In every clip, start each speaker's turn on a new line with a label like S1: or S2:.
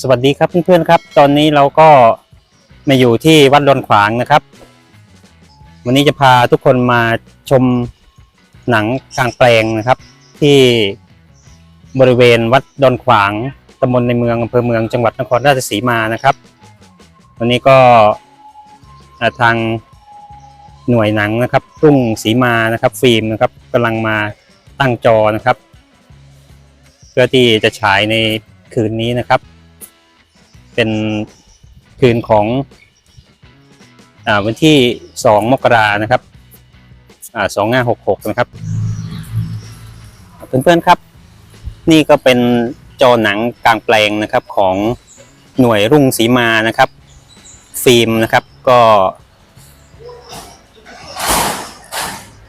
S1: สวัสดีครับเพื่อนๆครับ ตอนนี้เราก็มาอยู่ที่วัดดอนขวางนะครับ วันนี้จะพาทุกคนมาชมหนังกลางแปลงนะครับ ที่บริเวณวัดดอนขวางตำบลในเมืองอำเภอเมืองจังหวัดนครราชสีมานะครับ วันนี้ก็ทางหน่วยหนังนะครับรุ่งสีมานะครับฟิล์มนะครับกำลังมาตั้งจอนะครับ เพื่อที่จะฉายในคืนนี้นะครับ เป็นคืนของอวันที่2มกรานะครับสอ่า2566นะครับ เพื่อนๆครับ นี่ก็เป็นจอหนังกลางแปลงนะครับของหน่วยรุ่งสีมานะครับ ฟิล์มนะครับก็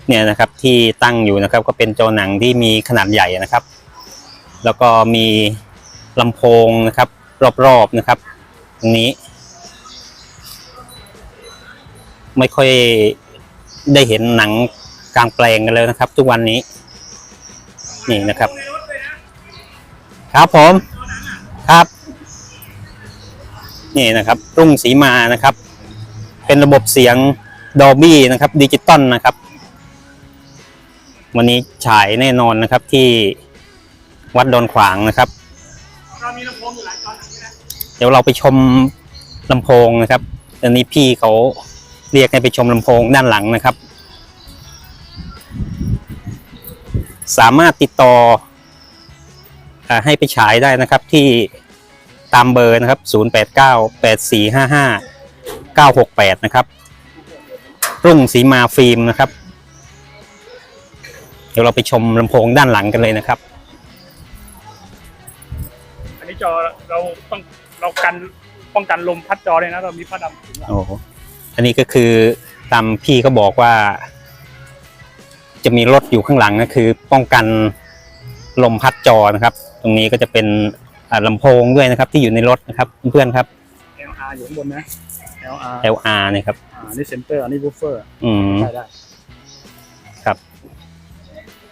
S1: เนี่ยนะครับที่ตั้งอยู่นะครับก็เป็นจอหนังที่มีขนาดใหญ่นะครับ แล้วก็มีลำโพงนะครับ รอบๆนะครับตรงนี้ ไม่ค่อยได้เห็นหนังกลางแปลงกันแล้วนะครับ ทุกวันนี้ นี่นะครับ ครับผมครับ นี่นะครับ รุ่งสีมานะครับ เป็นระบบเสียงดอบี้นะครับดิจิตอลนะครับ วันนี้ฉายแน่นอนนะครับที่วัดดอนขวางนะครับ
S2: เรามีลำโพงอยู่หลายตอนนี้นะ
S1: เดี๋ยวเราไปชมลำโพงนะครับตอนนี้พี่เขาเรียกให้ไปชมลำโพงด้านหลังนะครับ สามารถติดต่ออาให้ไปฉายได้นะครับที่ตามเบอร์นะครับ 0898455968 นะครับ รุ่งสีมาฟิล์มนะครับ เดี๋ยวเราไปชมลำโพงด้านหลังกันเลยนะครับ
S2: อันนี้จอเราต้องเรากันป้องกันลมพัดจอเลยนะเรามีผ้าดำถึงหลัง
S1: โอ้โหอันนี้ก็คือตามพี่เขาบอกว่า จะมีรถอยู่ข้างหลังก็คือ ป้องกันลมพัดจอนะครับ ตรงนี้ก็จะเป็นอ่าลำโพงด้วยนะครับ ที่อยู่ในรถนะครับ เพื่อนๆครับ
S2: LR อยู่ข้างบนนะ LR
S1: LR เนี่ยครับ
S2: อ่าอันนี่เซนเตอร์อันนี้บูฟเฟอร์
S1: อืม
S2: ได้ได้
S1: ครับ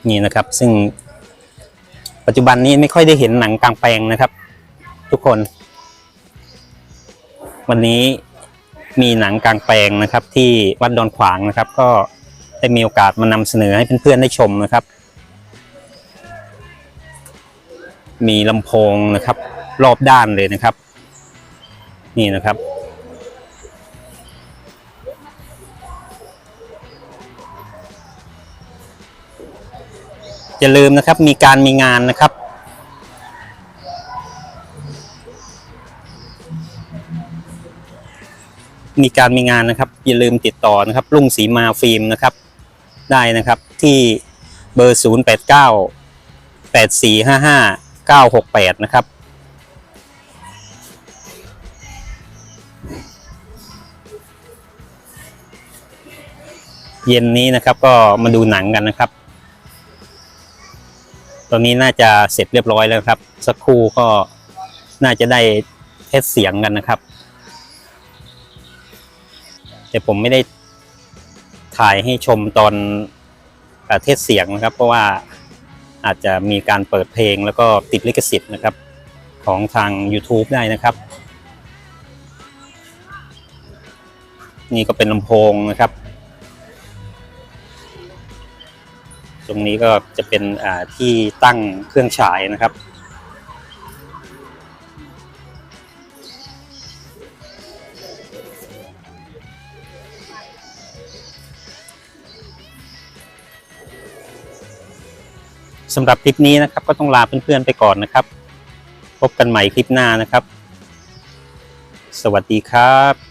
S1: นี่นะครับ ซึ่ง ปัจจุบันนี้ไม่ค่อยได้เห็นหนังกลางแปลงนะครับ ทุกคน วันนี้มีหนังกลางแปลงนะครับ ที่วัดดอนขวางนะครับ ก็ได้มีโอกาสมานำเสนอให้เพื่อนๆได้ชมนะครับ มีลำโพงนะครับ รอบด้านเลยนะครับ นี่นะครับ อย่าลืมนะครับมีการมีงานนะครับ มีการมีงานนะครับ อย่าลืมติดต่อนะครับรุ่งสีมาฟิล์มนะครับ ได้นะครับที่เบอร์ 0 8 9 8 4 5 5 9 6 8 นะครับเย็นนี้นะครับก็มาดูหนังกันนะครับ ตอนนี้น่าจะเสร็จเรียบร้อยแล้วครับ สักครู่ก็น่าจะได้เทสเสียงกันนะครับ แต่ผมไม่ได้ถ่ายให้ชมตอนเทสเสียงนะครับ เพราะว่าอาจจะมีการเปิดเพลงแล้วก็ติดลิขสิทธิ์นะครับ ของทาง YouTube ได้นะครับ นี่ก็เป็นลำโพงนะครับ ตรงนี้ก็จะเป็นที่ตั้งเครื่องฉายนะครับ สำหรับคลิปนี้นะครับก็ต้องลาเพื่อนๆไปก่อนนะครับ พบกันใหม่คลิปหน้านะครับ สวัสดีครับ